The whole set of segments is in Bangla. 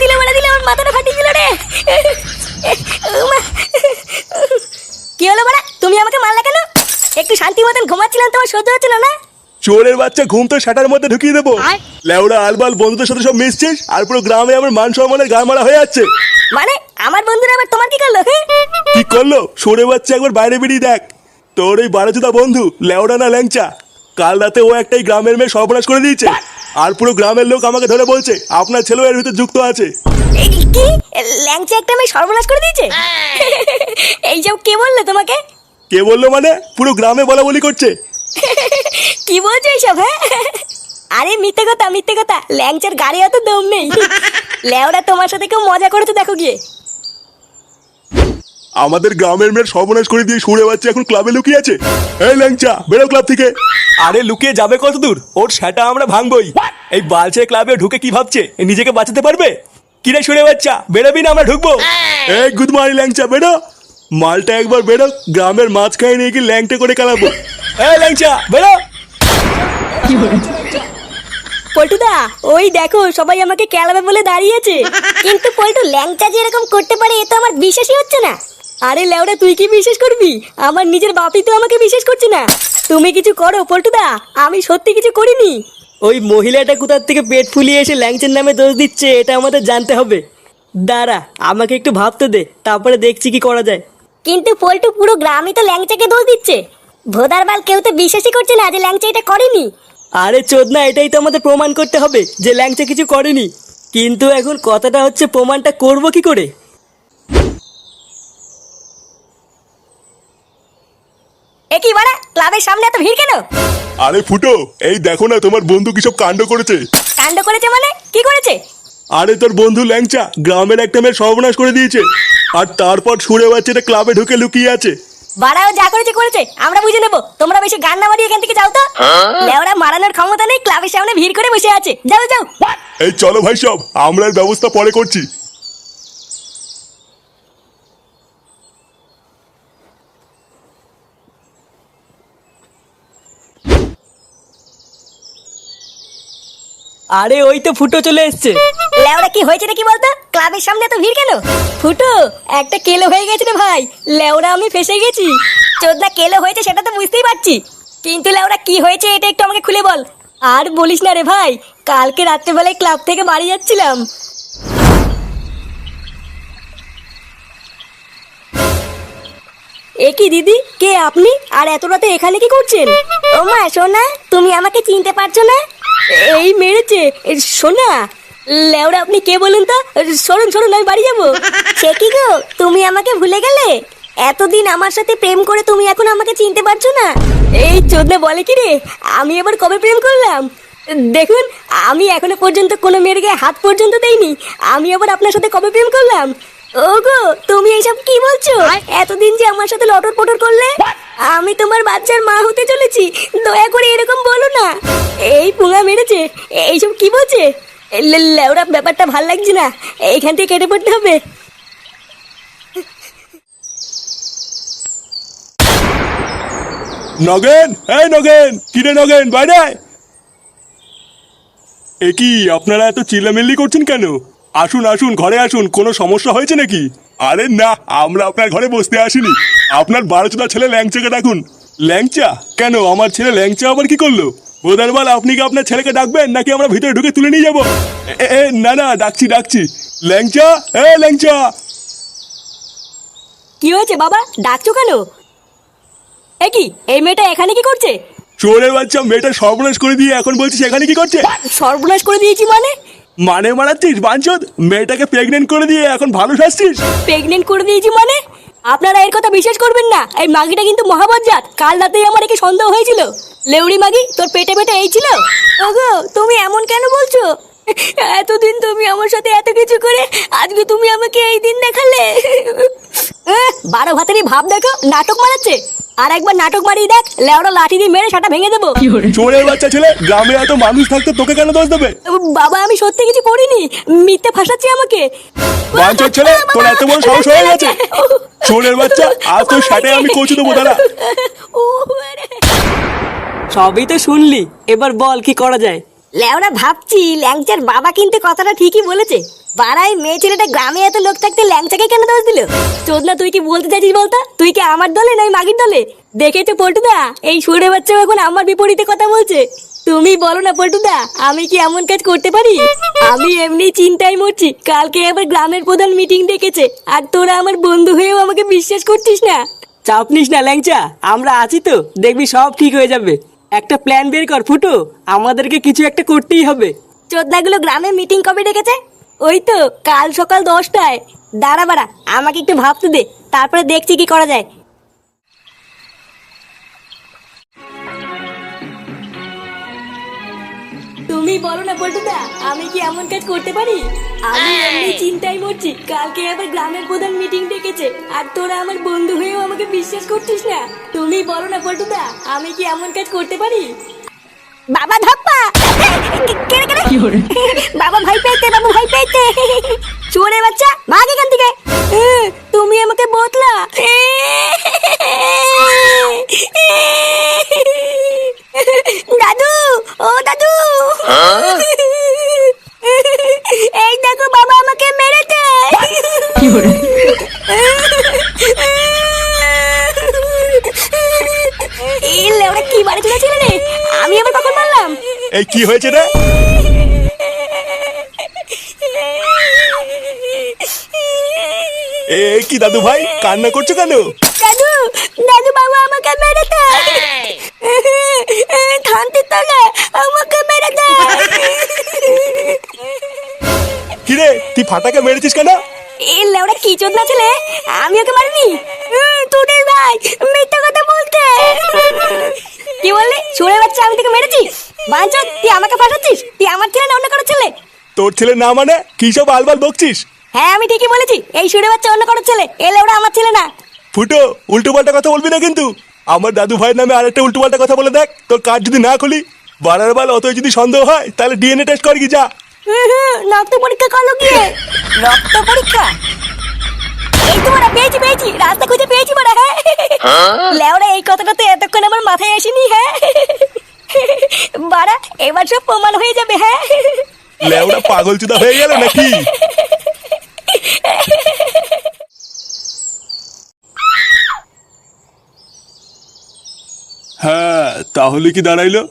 দিলে দিলে আমার মাথাটা ফাটিয়ে দিল রে। কি হলো বড়া তুমি আমাকে মারলে কেন? একটু শান্তি মতন ঘুমাচ্ছিলাম তোমার সহ্য হচ্ছিল না। চোরের বাচ্চা ঘুম তো শাটার মধ্যে ঢুকিয়ে দেবো। লেওড়া আলবাল বন্ধুদের সাথে সব মিশছিস? আর পুরো গ্রামে আমার মান সম্মানের গা মারা হয়ে যাচ্ছে। মানে আমার বন্ধুরা আবার তোমার কি করল হ্যাঁ? কি করল? সরে বাচ্চা একবার বাইরে বেরিয়ে দেখ। তোর ওই বারোচুদা বন্ধু লেওড়া না ল্যাংচা। কাল রাতে ও একটাই গ্রামের মেয়ে সর্বনাশ করে দিয়েছে। আর পুরো গ্রামের লোক আমাকে ধরে বলছে আপনার ছেলেও এর ভিতরে যুক্ত আছে। কি? ল্যাংচা একটা মেয়ে সর্বনাশ করে দিয়েছে? এইসব কে বলল তোমাকে? কে বলল মানে? পুরো গ্রামে বলা বলি করছে। কি বলছো এইসব হ্যাঁ? আরে মিথ্যে কথা মিথ্যে কথা। ল্যাংচার গাড়ি অত দম নেই। ল্যাওরা তোমার সাথে কেউ মজা করেছে দেখো গিয়ে। আমাদের গ্রামের মেয়ের সর্বনাশ করে দিয়ে সরে বাচ্চা এখন ক্লাবে লুকিয়ে আছে। এই ল্যাংচা বেরো ক্লাব থেকে। আরে লুকিয়ে যাবে কত দূর ওর সেটা আমরা ভাঙবই। এই বালছে ক্লাবে ঢুকে কি ভাবছে? নিজেকে বাঁচাতে পারবে? কিরে সরে বাচ্চা বেরোবি না আমরা ঢুকবো। এই গুড মর্নিং ল্যাংচা বেরো। মালটা একবার বেরো গ্রামের মাঝখানে নিয়ে গিয়ে ল্যাংটা করে কালাবো এই ল্যাংচা বেরো। পল্টুদা ওই দেখো সবাই আমাকে কেলাবে বলে দাঁড়িয়েছে। কিন্তু পল্টু ল্যাংচা যে এরকম করতে পারে এ তো আমার বিশ্বাসই হচ্ছে না। আরে লেওরা তুই কি বিশ্বাস করবি? আমার নিজের বাপি তো আমাকে বিশ্বাস করছে না। তুমি কিছু করো পল্টুদা। আমি সত্যি কিছু করিনি। ওই মহিলাটা কোথার থেকে পেট ফুলিয়ে এসে ল্যাংচের নামে দোষ দিচ্ছে এটা আমাদের জানতে হবে। দাঁড়া আমাকে একটু ভাবতে দে তারপরে দেখছি কি করা যায়। কিন্তু পল্টু পুরো গ্রামই তো ল্যাংচাকে দোষ দিচ্ছে। ভোদার বাল কেউ তো বিশ্বাসই করছে না যে ল্যাংচা এটা করেনি। আরে চোদনা এটাই তো আমাদের প্রমাণ করতে হবে যে ল্যাংচা কিছু করেনি। কিন্তু এখন কথাটা হচ্ছে প্রমাণটা করব কি করে? এ কি বাড়া ক্লাবের সামনে এত ভিড় কেন? আরে ফুটো এই দেখো না তোমার বন্ধু কি সব কাণ্ড করেছে। কাণ্ড করেছে মানে? কি করেছে? আরে তোর বন্ধু ল্যাংচা গ্রামের একটা মেয়ের সর্বনাশ করে দিয়েছে। আর তারপর সুরে বাচ্চাটা ক্লাবে ঢুকে লুকিয়ে আছে। বাড়াও যা করেছে করেছে আমরা বুঝে নেব। তোমরা বেশি গান না মারিয়ে এখান থেকে যাও তো। লেওরা মারানোর ক্ষমতা নেই ক্লাবের সামনে ভিড় করে বসে আছে। যাও যাও। এই চলো ভাই সব আমরা ব্যবস্থা পরে করছি। আরে ওই তো ফুটো চলে এসছে। লেওরা কি হয়েছে রে কি বলতো? ক্লাবের সামনে এত ভিড় কেন? ফুটো একটা কেলো হয়ে গেছে রে ভাই। লেওরা আমি ফেসে গেছি। চোদনা কেলো হয়েছে সেটা তো বুঝতেই পারছি। কিন্তু লেওরা কি হয়েছে এটা একটু আমাকে খুলে বল। আর বলিস না রে ভাই কালকে রাত্রেবেলায় ক্লাব থেকে বাড়ি যাচ্ছিলাম। এ কি দিদি কে আপনি? আর এত রাতে এখানে কি করছেন? ও মা সোনা তুমি আমাকে চিনতে পারছ না? এই মেরেছে। সোনা লেওরা আপনি কে বলুন তো? সরুন সরুন আমি বাড়ি যাব। সে কি গো? তুমি আমাকে ভুলে গেলে? এতদিন আমার সাথে প্রেম করে তুমি এখন আমাকে চিনতে পারছ না? এই চোদনে বলে কি রে? আমি এবার কবে প্রেম করলাম? দেখুন আমি এখনও পর্যন্ত কোনো মেয়ের গায়ে হাত পর্যন্ত দেইনি। আমি আবার আপনার সাথে কবে প্রেম করলাম? ওগো তুমি এইসব কি বলছো? এতদিন যে আমার সাথে লটর পটর করলে? আমি তোমার বাচ্চার মা হতে চলেছি। দয়া করে এরকম বলো না। এই পুঙা মেরেছে, এইসব কি বলছে? লেওরা ব্যাপারটা ভালো লাগছে না, এইখান থেকে কেটে পড়তে হবে। নগেন, এই নগেন কিরে নগেন, বাইরে? এ কি, আপনারা এত চিল্লামিল্লি করছেন কেন? আসুন আসুন, ঘরে আসুন, কোনো সমস্যা হয়েছে নাকি? আরে না, আমরা আপনার ঘরে বসতে আসিনি। আপনার বারোচোদা ছেলে ল্যাংচাকে ডাকুন। ল্যাংচা? কেন, আমার ছেলে ল্যাংচা আবার কি করল? বোদারবাল আপনি কি আপনার ছেলেকে ডাকবেন? নাকি আমরা ভিতরে ঢুকে তুলে নিয়ে যাব? এ, না না ডাকছি ডাকছি। ল্যাংচা? এ ল্যাংচা! কি হয়েছে বাবা? ডাকছো কেন? এ কি এই মেয়েটা এখানে কি করছে? চোরের বাচ্চা মেয়েটা সর্বনাশ করে দিয়ে এখন বলছিস এখানে কি করছে? সর্বনাশ করে দিয়েছি মানে? মানে মারাচ্ছিস বাঞ্চদ? মেয়েটাকে প্রেগনেন্ট করে দিয়ে এখন ভালো সাজছিস? প্রেগনেন্ট করে দিয়েছি মানে? আপনারা এর কথা বিশ্বাস করবেন না এই মাগিটা কিন্তু মহাবজ্জাত। কাল রাতেই আমার একে সন্দেহ হয়েছিল। লেউড়ি মাগি তোর পেটে পেটে এই ছিল ওগো তুমি এমন কেন বলছো এতদিন তুমি আমার সাথে এত কিছু করে আজকে তুমি আমাকে এই দিন দেখালে বারো ভাতেরই ভাব দেখো নাটক মারাচ্ছে আর একবার নাটক মারিয়ে দেখ লেওড়া লাঠি দিয়ে মেরে সেটা ভেঙে দেবো চোরের বাচ্চা ছেলে গ্রামে এত মানুষ থাকতে তোকে কেন দোষ দেবে বাবা আমি সত্যি কিছু করিনি মিথ্যে ফাঁসাচ্ছে আমাকে বাঞ্চদ ছেলে তোর এত বড় সাহস হয়ে গেছে চোরের বাচ্চা আজ তোর সাথে আমি কচু দেবো আরে। সবই তো শুনলি। এবার বল কি করা যায়? ল্যাওরা ভাবছি ল্যাংচার বাবা কিন্তু কথাটা ঠিকই বলেছে। বাড়াই মেয়ে ছেলেটা গ্রামে এত লোক থাকতে ল্যাংচাকে কেন দোষ দিল? চোদনা তুই কি বলতে চাইছিস বলতো? তুই কি আমার দলে নয় মাগির দলে? দেখেছ পল্টুদা? এই সুরে বাচ্চা এখন আমার বিপরীতে কথা বলছে। তুমি বলো না পল্টুদা আমি কি এমন কাজ করতে পারি? আমি এমনি চিন্তায় মরছি। কালকে আবার গ্রামের প্রধান মিটিং ডেকেছে আর তোরা আমার বন্ধু হয়েও আমাকে বিশ্বাস করছিস না? চাপ নিস না ল্যাংচা। আমরা আছি তো দেখবি সব ঠিক হয়ে যাবে। একটা প্ল্যান বের কর, ফুটো। আমাদেরকে কিছু একটা করতেই হবে। চোদ্দাগুলো গ্রামে মিটিং কবে ডেকেছে? ওই তো, কাল সকাল দশটায়। দাঁড়া বাড়া, আমাকে একটু ভাবতে দে, তারপরে দেখছি কি করা যায়। তুমি বলো না পল্টুদা আমি কি এমন কাজ করতে পারি? আমি এমনি চিন্তায় মরছি কালকে আবার গ্রামের প্রধান মিটিং ডেকেছে আর তোরা আমার বন্ধু হয়েও আমাকে বিশ্বাস করছিস না। তুমি বলো না পল্টুদা আমি কি এমন কাজ করতে পারি? বাবা ধাপ্পা! কেড়ে কেড়ে বাবা ভাই পেয়েছে বাবু ভাই পেয়েছে। চোরে বাচ্চা ভাগ এখান থেকে এ, তুমি আমাকে বতলা দাদু ও দাদু এই দেখো বাবা আমাকে মেরেছে এই লেওড়া কি বাড়ি চলেছিল রে আমি আবার কখন মারলাম এই কি হয়েছে রে? এ কি দাদু ভাই? কান্না করছ কেন? দাদু দাদু বাবা আমাকে খান্তির তলে আমাকে মেরেছে। কিরে তুই ফাটাকে মেরেছিস কেন? এই লেওড়া কি চোদনা ছেলে? আমি ওকে মারিনি। তোদের ভাই মিথ্যা কথা বলতে কি বললি? শুনে বাচ্চা আমি তোকে মেরেছি? বাঞ্চা তুই আমাকে ফাঁসাচ্ছিস? তুই আমার ছেলে না অন্য কারও ছেলে? তোর ছেলে না মানে? কি সব আলবাল বকছিস? হ্যাঁ আমি ঠিকই বলেছি। এই সুরে বাচ্চা অন্য কারও ছেলে এ লেওড়া আমার ছেলে না। ফুটো উল্টো পাল্টা কথা বলবি না কিন্তু। আমার দাদু ভাইয়ের নামে আরেকটা উল্টো পাল্টা কথা বলে দেখ তোর কাজ যদি না খুলি বারার বাল অত যদি সন্দেহ হয় তাহলে ডিএনএ টেস্ট কর কি যা। রক্ত পরীক্ষা করল গিয়ে। রক্ত পরীক্ষা? এই তো বড়া পেয়েছি পেয়েছি। রাস্তা খুঁজে পেয়েছি বড়া হ্যাঁ? লেওরা এই কথাটা তো এতক্ষণ আমার মাথায় আসেনি হ্যাঁ। বাড়া, এবার সব প্রমাণ হয়ে যাবে হ্যাঁ? লেওড়া পাগল চুদা হয়ে গেল নাকি? হ্যাঁ তাহলে কি দাঁড়াইলো?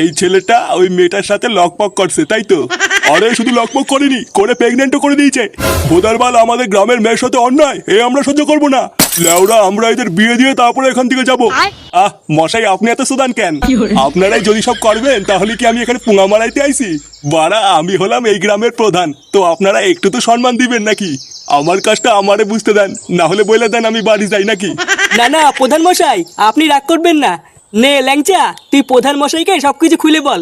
এই ছেলেটা ওই মেয়েটার সাথে লকপক করছে, তাই তো? আরে শুধু লকপক করেনি করে প্রেগনেন্টও করে দিয়েছে। ভোদারবাল আমাদের গ্রামের মেয়ের সাথে অন্যায় এ আমরা সহ্য করব না। লেওরা আমরা এদের বিয়ে দিয়ে তারপরে এখান থেকে যাব। আহ মশাই আপনি এত সুদান কেন? আপনারাই যদি সব করবেন তাহলে কি আমি এখানে পুঙা মারাইতে আইছি? বাড়া আমি হলাম এই গ্রামের প্রধান তো আপনারা একটু তো সম্মান দিবেন নাকি? আমার কাজটা আমারে বুঝতে দেন না হলে বলে দেন আমি বাড়ি যাই নাকি? না না প্রধান মশাই আপনি রাগ করবেন না। নে ল্যাংচা তুই প্রধান মশাইকে সবকিছু খুলে বল।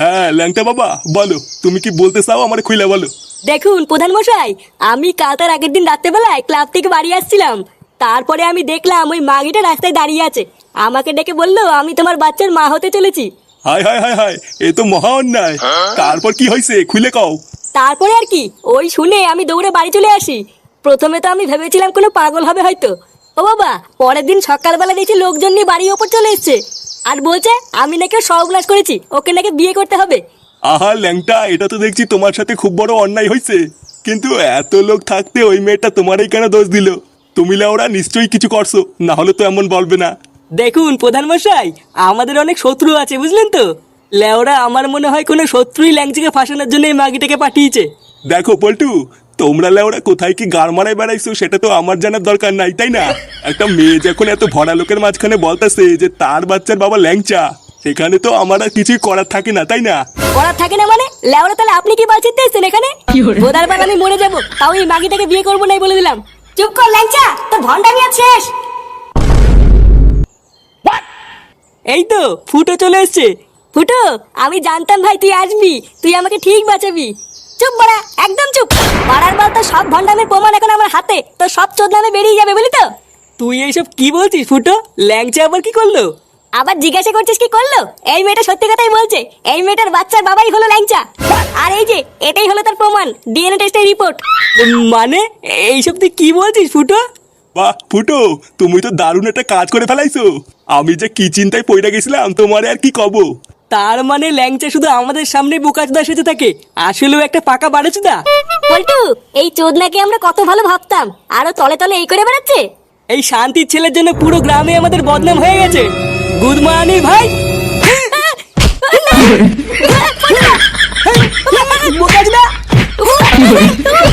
হ্যাঁ ল্যাংটা বাবা বলো তুমি কি বলতে চাও আমার খুলে বলো? দেখুন প্রধান মশাই আমি কাল তার আগের দিন রাত্রেবেলায় ক্লাব থেকে বাড়ি আসছিলাম। তারপরে আমি দেখলাম ওই মাগিটা রাস্তায় দাঁড়িয়ে আছে। আমাকে ডেকে বলল আমি তোমার বাচ্চার মা হতে চলেছি। হায় হায় হায় হায় এ তো মহা অন্যায়। তারপর কি হয়েছে খুলে কও। তারপরে আর কি ওই শুনে আমি দৌড়ে বাড়ি চলে আসি। প্রথমে তো আমি ভেবেছিলাম কোনো পাগল হবে হয়তো। ও বাবা পরের দিন সকালবেলা দেখছি লোকজন নিয়ে বাড়ির ওপর চলে এসছে। আর বলছে আমি নাকি সর্বনাশ করেছি ওকে নাকি বিয়ে করতে হবে। আহা ল্যাংটা এটা তো দেখছি তোমার সাথে খুব বড় অন্যায় হয়েছে। কিন্তু এত লোক থাকতে ওই মেয়েটা তোমারই কেন দোষ দিল? তুমি ওরা নিশ্চয়ই কিছু করছ না হলে তো এমন বলবে না। দেখুন প্রধান মশাই আমাদের অনেক শত্রু আছে বুঝলেন তো? লেওরা আমার মনে হয় কোনো শত্রুই ল্যাংচিকে ফাঁসানোর জন্য এই মাগিটাকে পাঠিয়েছে। দেখো পল্টু তোমরা লেওরা কোথায় কি গার মারায় বেড়াইছো? সেটা তো আমার জানার দরকার নাই তাই না? একটা মেয়ে যখন এত ভরা লোকের মাঝখানে বলতেছে যে তার বাচ্চার বাবা ল্যাংচা সেখানে তো আমার আর কিছুই করার থাকে না তাই না? করার থাকে না মানে? লেওরা তাহলে আপনি কি বাঁচিতে এসেছেন এখানে? বোধার বার আমি মরে যাব। তাও এই মাগিটাকে বিয়ে করব নাই বলে দিলাম। চুপ কর ল্যাংচা তোর ভন্ডামি আর শেষ। এই তো ফুটো চলে এসছে। ফুটো আমি জানতাম ভাই তুই আসবি। তুই আমাকে ঠিক বাঁচাবি। চুপ বাড়া একদম চুপ। বাড়ার বল তো সব ভন্ডামের প্রমাণ এখন আমার হাতে তো সব চোদনামে বেরিয়ে যাবে বুঝলি তো। তুই এইসব কি বলছিস ফুটো? ল্যাংচা আবার কি করল? আবার জিজ্ঞাসা করছিস কি করল? এই মেয়েটা সত্যি কথাই বলছে এই মেয়েটার বাচ্চার বাবাই হলো ল্যাংচা। আর এই যে এটাই হলো তার প্রমাণ ডিএনএ টেস্টের রিপোর্ট। মানে এইসব তুই কি বলছিস ফুটো? বাহ ফুটো তুমি তো দারুণ একটা কাজ করে ফেলাইছো। আমি যে কি চিন্তায় পড়ে গেছিলাম তোমার আর কি কব? তার মানে ল্যাংচা শুধু আমাদের সামনে বোকাচুদার সাথে থাকে। আসলেও একটা পাকা বাড়েচুদা বলটু এই চোদনাকে আমরা কত ভালো ভাবতাম। আরও তলে তলে এই করে বেড়াচ্ছে। এই শান্তির ছেলের জন্য পুরো গ্রামে আমাদের বদনাম হয়ে গেছে। গুড মর্নিং ভাই। বোকাচুদা